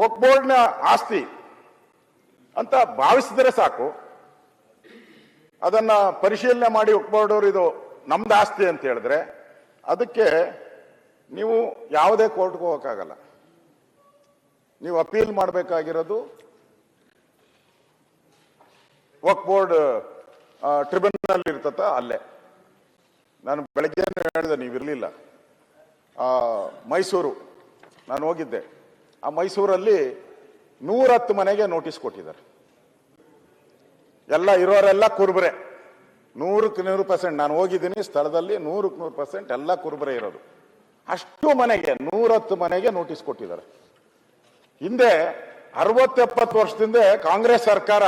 ವಕ್ ಬೋರ್ಡ್ನ ಆಸ್ತಿ ಅಂತ ಭಾವಿಸಿದರೆ ಸಾಕು. ಅದನ್ನ ಪರಿಶೀಲನೆ ಮಾಡಿ ಒಕ್ ಬೋರ್ಡ್ ಅವರು ಇದು ನಮ್ದು ಆಸ್ತಿ ಅಂತ ಹೇಳಿದ್ರೆ ಅದಕ್ಕೆ ನೀವು ಯಾವುದೇ ಕೋರ್ಟ್ಗೆ ಹೋಗೋಕ್ಕಾಗಲ್ಲ. ನೀವು ಅಪೀಲ್ ಮಾಡಬೇಕಾಗಿರೋದು ವಕ್ ಬೋರ್ಡ್ ಟ್ರಿಬ್ಯುನಲ್ ಇರ್ತತ ಅಲ್ಲೇ. ನಾನು ಬೆಳಗ್ಗೆ ಹೇಳಿದೆ, ನೀವಿರಲಿಲ್ಲ. ಮೈಸೂರು, ನಾನು ಹೋಗಿದ್ದೆ. ಆ ಮೈಸೂರಲ್ಲಿ ನೂರತ್ತು ಮನೆಗೆ ನೋಟಿಸ್ ಕೊಟ್ಟಿದ್ದಾರೆ. ಎಲ್ಲ ಇರೋರೆಲ್ಲ ಕುರುಬರೆ. ನೂರಕ್ಕೆ ನೂರು ಪರ್ಸೆಂಟ್ ನಾನು ಹೋಗಿದ್ದೀನಿ, ಸ್ಥಳದಲ್ಲಿ ನೂರಕ್ಕೆ ನೂರು ಪರ್ಸೆಂಟ್ ಎಲ್ಲ ಕುರುಬರೆ ಇರೋದು. ಅಷ್ಟು ಮನೆಗೆ, ನೂರತ್ತು ಮನೆಗೆ ನೋಟಿಸ್ ಕೊಟ್ಟಿದ್ದಾರೆ. ಹಿಂದೆ ಅರವತ್ತೆಪ್ಪತ್ತು ವರ್ಷದಿಂದ ಕಾಂಗ್ರೆಸ್ ಸರ್ಕಾರ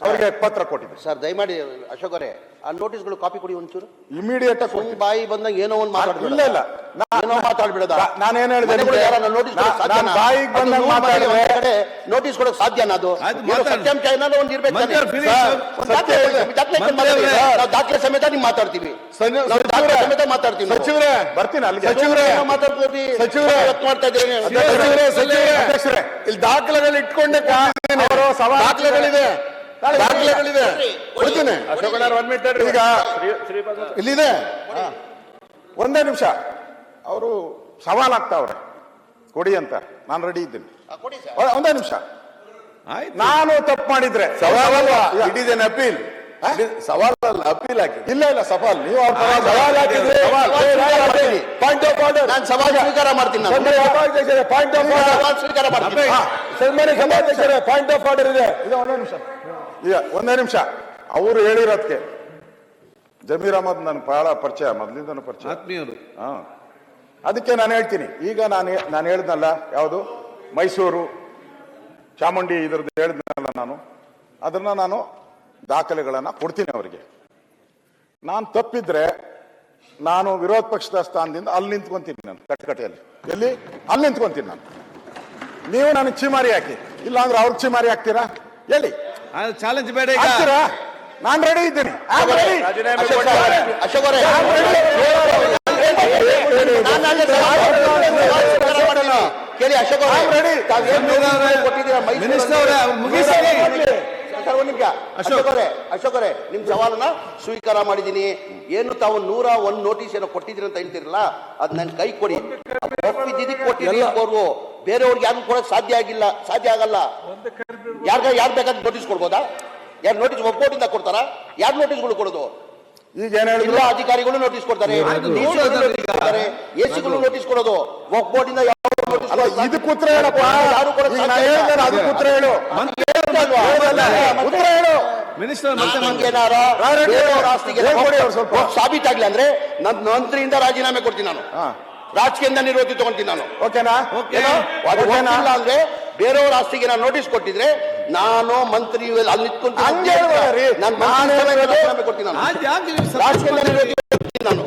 ಅವರಿಗೆ ಪತ್ರ ಕೊಟ್ಟಿದೆ ಸರ್ ದಯಮಾಡಿ ಅಶೋಕ್ ಅವರೇ ಆ ನೋಟಿಸ್ಗಳು ಕಾಪಿ ಕೊಡಿ ಒಂಚೂರು. ಇಮಿಡಿಯೇಟ್ ಆಗಿ ಬಾಯಿ ಬಂದಾಗ ಏನೋ ಒಂದು ಮಾತಾಡ ಇಲ್ಲ ಇಲ್ಲ. ನಾನು ಏನೋ ಮಾತಾಡ್ಬಿಡದ? ನಾನು ಏನು ಹೇಳಿದೆ ನಾನು ನೋಟಿಸ್ ನಾನು ಬಾಯಿ ಬಂದಾಗ ಮಾತಾಡಿದ್ರೆ ನೋಟಿಸ್ ಕೊಡಕ್ ಸಾಧ್ಯನಾ ಅದು? ಸತ್ಯಾಂಶ ಏನಾದ್ರು ಒಂದು ಇರ್ಬೇಕು. ನಾವು ದಾಖಲೆ ಸಮೇತ ನೀವು ಮಾತಾಡ್ತೀವಿ. ದಾಖಲೆ ಸಮೇತ ಮಾತಾಡ್ತೀವಿ. ಸಚಿವರೇ ಬರ್ತೀನಿ ಅಲ್ಲಿ ಸಚಿವರೇ ಏನೋ ಮಾತಾಡ್ತೀವಿ ಸಚಿವರೇ. ಇವತ್ತು ಮಾಡ್ತಾ ಇದ್ದೀರಿ? ಸಚಿವರೇ, ಸಚಿವರೇ. ಅಧ್ಯಕ್ಷರೇ, ಇಲ್ಲಿ ದಾಖಲೆಗಳು ಇಟ್ಕೊಂಡೆ ಕೊಟ್ಟಿದ್ದೀನಿ. ಅವರು ಸವಾಲು ದಾಖಲೆಗಳಿದೆ. ದಾಖಲೆಗಳಿದೆ ಕೊಡ್ತೀನಿ. ಈಗ ಇಲ್ಲಿದೆ. ಒಂದೇ ನಿಮಿಷ. ಅವರು ಸವಾಲಾಗ್ತಾವ್ರೆ ಕೊಡಿ ಅಂತ. ನಾನು ರೆಡಿ ಇದ್ದೀನಿ. ಕೊಡಿ ಸರ್. ಒಂದೇ ನಿಮಿಷ. ಆಯ್ತು. ನಾನು ತಪ್ಪು ಮಾಡಿದ್ರೆ. ಸವಾಲಲ್ಲ ಈಗ- ಇಟ್ ಈಸ್ ಎನ್ ಅಪೀಲ್ ಸವಾಲಲ್ಲ ಅಪೀಲ್ ಹಾಕಿ ಇಲ್ಲ ಇಲ್ಲ ಸವಾಲ್. ನೀವು ಸವಾಲ್ ಹಾಕಿದ್ರೆ ಸವಾಲ್. ಪಾಯಿಂಟ್ ಆಫ್ ಆರ್ಡರ್ ನಾನು ಸವಾಲ್ ಸ್ವೀಕಾರ ಮಾಡ್ತೀನಿ ನಾನು. ಪಾಯಿಂಟ್ ಆಫ್ ಆರ್ಡರ್ ಸವಾಲ್ ಸ್ವೀಕಾರ ಮಾಡ್ತೀನಿ. ಸನ್ಮಾನ್ಯ ಸಭಾಧ್ಯಕ್ಷರೇ ಪಾಯಿಂಟ್ ಆಫ್ ಆರ್ಡರ್ ಇದೆ. ಇದು ಒಂದೇ ನಿಮಿಷ. ಈಗ ಒಂದೇ ನಿಮಿಷ. ಅವರು ಹೇಳಿರೋದಕ್ಕೆ ಜಮೀರ್ ಅಹಮದ್ ನನ್ನ ಬಹಳ ಪರಿಚಯ ಮೊದಲಿಂದ ಪರಿಚಯ. ಆತ್ಮೀಯರು. ಹಾ. ಅದಕ್ಕೆ ನಾನು ಹೇಳ್ತೀನಿ. ಈಗ ನಾನು ನಾನು ಹೇಳಿದ್ನಲ್ಲ ಯಾವುದು? ಮೈಸೂರು ಚಾಮುಂಡಿ ಇದ್ರದ್ದು ಹೇಳಿದ್ನಲ್ಲ ನಾನು. ಅದನ್ನ ನಾನು ದಾಖಲೆಗಳನ್ನು ಕೊಡ್ತೀನಿ ಅವರಿಗೆ ನಾನು ತಪ್ಪಿದ್ರೆ ನಾನು ವಿರೋಧ ಪಕ್ಷದ ಸ್ಥಾನದಿಂದ ಅಲ್ಲಿ ನಿಂತ್ಕೊಂತೀನಿ ನಾನು ಕಟ್ಕಟೆಯಲ್ಲಿ ಎಲ್ಲಿ ಅಲ್ಲಿ ನಿಂತ್ಕೊಂತೀನಿ ನಾನು ನೀವು ನನಗೆ ಚಿಮಾರಿ ಹಾಕಿ ಇಲ್ಲ ಅಂದ್ರೆ ಅವ್ರಿಗೆ ಚಿಮಾರಿ ಹಾಕ್ತೀರಾ ಹೇಳಿ ಚಾಲೆಂಜ್ ಬೇಡ ಹಾಕ್ತೀರಾ ನಾನು ರೆಡಿ ಇದ್ದೀನಿ ಕೇಳಿ ಅಶೋಕ್ ಕೊಟ್ಟಿದ್ದೀರಾ ಅವ್ರು ಮುಗಿಸಿ. ಅಶೋಕರೇ ನಿಮಿಷ. ಅಶೋಕ್ ಅವರೇ ಅಶೋಕ್ ಅವರೇ ನಿಮ್ ಸವಾಲನ್ನ ಸ್ವೀಕಾರ ಮಾಡಿದ್ದೀನಿ. ಏನು ತಾವು ನೂರ ಒಂದ್ ನೋಟಿಸ್ ಏನೋ ಕೊಟ್ಟಿದ್ರಿ ಅಂತ ಹೇಳ್ತಿರಲ್ಲ ಅದ್ ನನ್ ಕೈ ಕೊಡಿ. ಒಪ್ಪಿದ್ದು ಕೊಟ್ಟಿದ್ದೀರಿ ಅವ್ರು ಬೇರೆಯವ್ರಿಗೆ ಯಾರು ಕೊಡಕ್ ಸಾಧ್ಯ ಆಗಿಲ್ಲ ಸಾಧ್ಯ ಆಗಲ್ಲ. ಯಾರ್ಗ ಯಾರು ಬೇಕಾದ್ರೆ ನೋಟಿಸ್ ಕೊಡ್ಬೋದಾ? ಯಾರು ನೋಟಿಸ್ ಒಪ್ಪೋಟಿಂದ ಕೊಡ್ತಾರ? ಯಾರು ನೋಟಿಸ್ಗಳು ಕೊಡೋದು? ಎಲ್ಲಾ ಅಧಿಕಾರಿಗಳು ನೋಟಿಸ್ ಕೊಡ್ತಾರೆ. ಎಸಿಗಳು ನೋಟಿಸ್ ಕೊಡೋದು. ಒಬ್ಬೋಟಿಂದ ಇಂದ ಯಾವ ನೋಟಿಸ್. ಇದಕ್ಕೆ ಉತ್ತರ ಹೇಳಪ್ಪ. ಯಾರು ಕೂತ್ರ ಹೇಳು? ಉತ್ತರ ಹೇಳು. ವಕ್ಫ್ ಸಾಬೀತಾಗ್ಲಿ ಅಂದ್ರೆ ನನ್ನ ಮಂತ್ರಿಯಿಂದ ರಾಜೀನಾಮೆ ಕೊಡ್ತೀನಿ ನಾನು. ರಾಜಕೀಯದಿಂದ ನಿರ್ವಹಣೆ ತಗೊಂತೀನಿ ನಾನು. ಓಕೆನಾ? ಓಕೆನಾ? ಅಂದ್ರೆ ಬೇರೆಯವ್ರ ಆಸ್ತಿಗೆ ನಾನು ನೋಟಿಸ್ ಕೊಟ್ಟಿದ್ರೆ ನಾನು ಮಂತ್ರಿ ಅಲ್ಲಿ ನಿಂತ್ಕೊಂಡು. ನಾನು ರಾಜಕೀಯದಿಂದ ನಿರ್ವಹಣೆ ನಾನು.